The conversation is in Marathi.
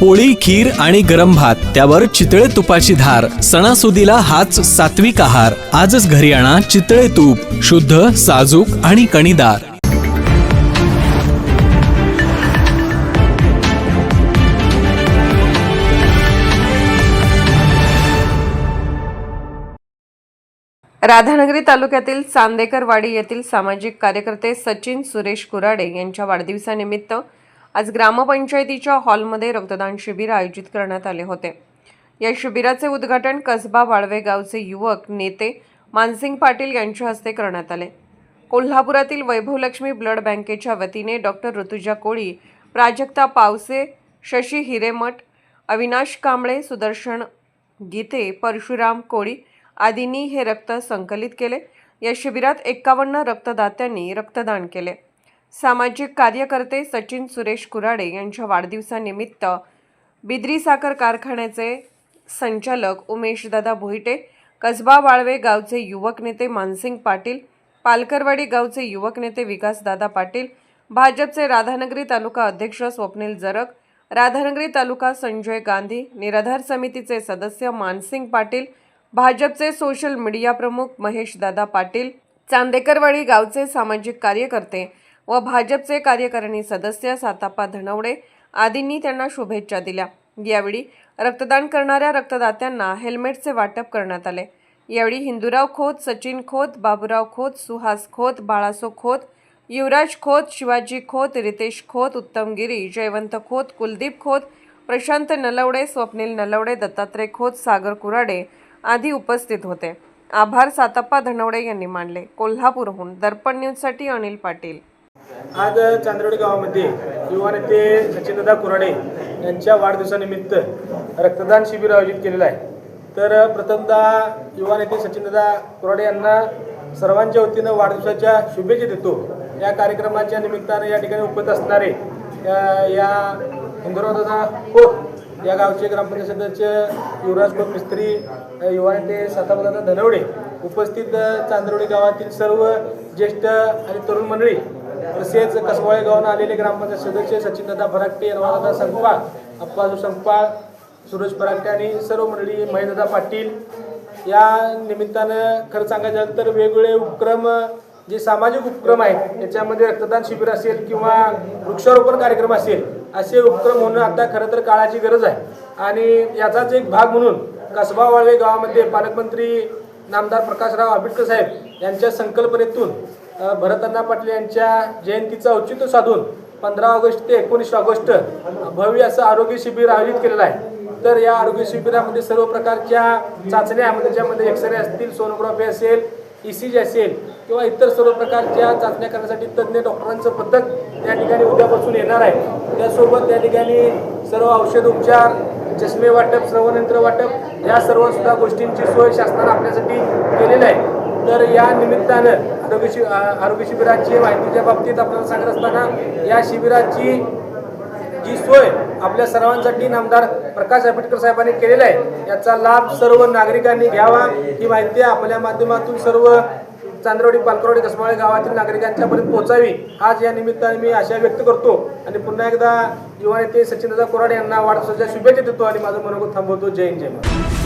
पोळी खीर आणि गरम भात त्यावर चितळे तुपाची धार सणासुदीला हाच सात्विक आहार. आजच घरी आणा चितळे तूप शुद्ध साजूक आणि कणीदार. राधानगरी तालुक्यातील चांदेकरवाडी येथील सामाजिक कार्यकर्ते सचिन सुरेश कुराडे यांच्या वाढदिवसानिमित्त आज ग्रामपंचायतीच्या हॉलमध्ये रक्तदान शिबिर आयोजित करण्यात आले होते. या शिबिराचे उद्घाटन कसबा वाळवे गावचे युवक नेते मानसिंग पाटील यांच्या हस्ते करण्यात आले. कोल्हापुरातील वैभवलक्ष्मी ब्लड बँकेच्या वतीने डॉक्टर ऋतुजा कोळी प्राजक्ता पावसे शशी हिरेमठ अविनाश कांबळे सुदर्शन गीते परशुराम कोळी आदींनी हे रक्त संकलित केले. या शिबिरात एक्कावन्न रक्तदात्यांनी रक्तदान केले. सामाजिक कार्यकर्ते सचिन सुरेश कुराडे यांच्या वाढदिवसानिमित्त बिद्री साखर कारखान्याचे संचालक उमेशदादा भोईटे कसबा वाळवे गावचे युवक नेते मानसिंग पाटील पालकरवाडी गावचे युवक नेते विकासदादा पाटील भाजपचे राधानगरी तालुका अध्यक्ष स्वप्नील जरक राधानगरी तालुका संजय गांधी निराधार समितीचे सदस्य मानसिंग पाटील भाजपचे सोशल मीडिया प्रमुख महेश दादा पाटील चांदेकरवाडी गावचे सामाजिक कार्यकर्ते व भाजपचे कार्यकारिणी सदस्य सातापा धनवडे आदींनी त्यांना शुभेच्छा दिल्या. यावेळी रक्तदान करणाऱ्या रक्तदात्यांना हेल्मेटचे वाटप करण्यात आले. यावेळी हिंदूराव खोत सचिन खोत बाबूराव खोत सुहास खोत बाळासो खोत युवराज खोत शिवाजी खोत रितेश खोत उत्तम गिरी जयवंत खोत कुलदीप खोत प्रशांत नलवडे स्वप्नील नलवडे दत्तात्रय खोत सागर कुराडे आदी उपस्थित होते. आभार सातप्पा धनवडे यांनी मानले. कोल्हापूरहून दर्पण न्यूजसाठी अनिल पाटील. आज चांदरोडी गावामध्ये युवा नेते सचिनदादा कुराडे यांच्या वाढदिवसानिमित्त रक्तदान शिबिर आयोजित केलेलं आहे. तर प्रथमतः युवा नेते सचिनदादा कुराडे यांना सर्वांच्या वतीनं वाढदिवसाच्या शुभेच्छा देतो. या कार्यक्रमाच्या निमित्तानं या ठिकाणी उपस्थित असणारे या- या इंदुरादादा खोत या गावचे ग्रामपंचायत सदस्य युवराज खोत मिस्त्री युवा नेते साताबादा धनवडे उपस्थित चांदरोडी गावातील सर्व ज्येष्ठ आणि तरुण मंडळी तसेच कसबाळे गावून आलेले ग्रामपंचायत सदस्य सचिनदादा फराकटे रवादादा संकपाळ अप्पाजू संकपाळ सुरेश फराकटे आणि सर्व मंडळी महेंद्रदा पाटील या निमित्तानं खरं सांगायचं झालं तर वेगवेगळे उपक्रम जे सामाजिक उपक्रम आहेत याच्यामध्ये रक्तदान शिबिर असेल किंवा वृक्षारोपण कार्यक्रम असेल असे उपक्रम होणं आता खरं तर काळाची गरज आहे. आणि याचाच एक भाग म्हणून कसबा वाळवे गावामध्ये पालकमंत्री नामदार प्रकाशराव आंबेडकर साहेब यांच्या संकल्पनेतून भरतअण्णा पाटील यांच्या जयंतीचं औचित्य साधून पंधरा ऑगस्ट ते एकोणीस ऑगस्ट भव्य असं आरोग्य शिबिर आयोजित केलेलं आहे. तर या आरोग्य शिबिरामध्ये सर्व प्रकारच्या चाचण्या म्हणजे ज्यामध्ये एक्सरे असतील सोनोग्राफी असेल ई सी जी असेल किंवा इतर सर्व प्रकारच्या चाचण्या करण्यासाठी तज्ज्ञ डॉक्टरांचं पथक त्या ठिकाणी उद्यापासून येणार आहे. त्यासोबत त्या ठिकाणी सर्व औषध उपचार चष्मे वाटप श्रवणयंत्र वाटप या सर्व सुद्धा गोष्टींची सोय शासनानं आपल्यासाठी केलेली आहे. तर या निमित्तानं आरोग्य शि आरोग्य शिबिराची माहितीच्या बाबतीत आपल्याला सांगत असताना या शिबिराची जी सोय आपल्या सर्वांसाठी नामदार प्रकाश आंबेडकर साहेबांनी केलेला आहे याचा लाभ सर्व नागरिकांनी घ्यावा. ही माहिती आपल्या माध्यमातून सर्व चांदरवाडी पालकरवाडी कसमाळे गावातील नागरिकांच्यापर्यंत पोहोचावी आज या निमित्ताने मी आशा व्यक्त करतो. आणि पुन्हा एकदा युवा नेते सचिनदादा कोराडे यांना वाढदिवसाच्या शुभेच्छा देतो आणि माझं मनोगत थांबवतो. जय हिंद जय महाराज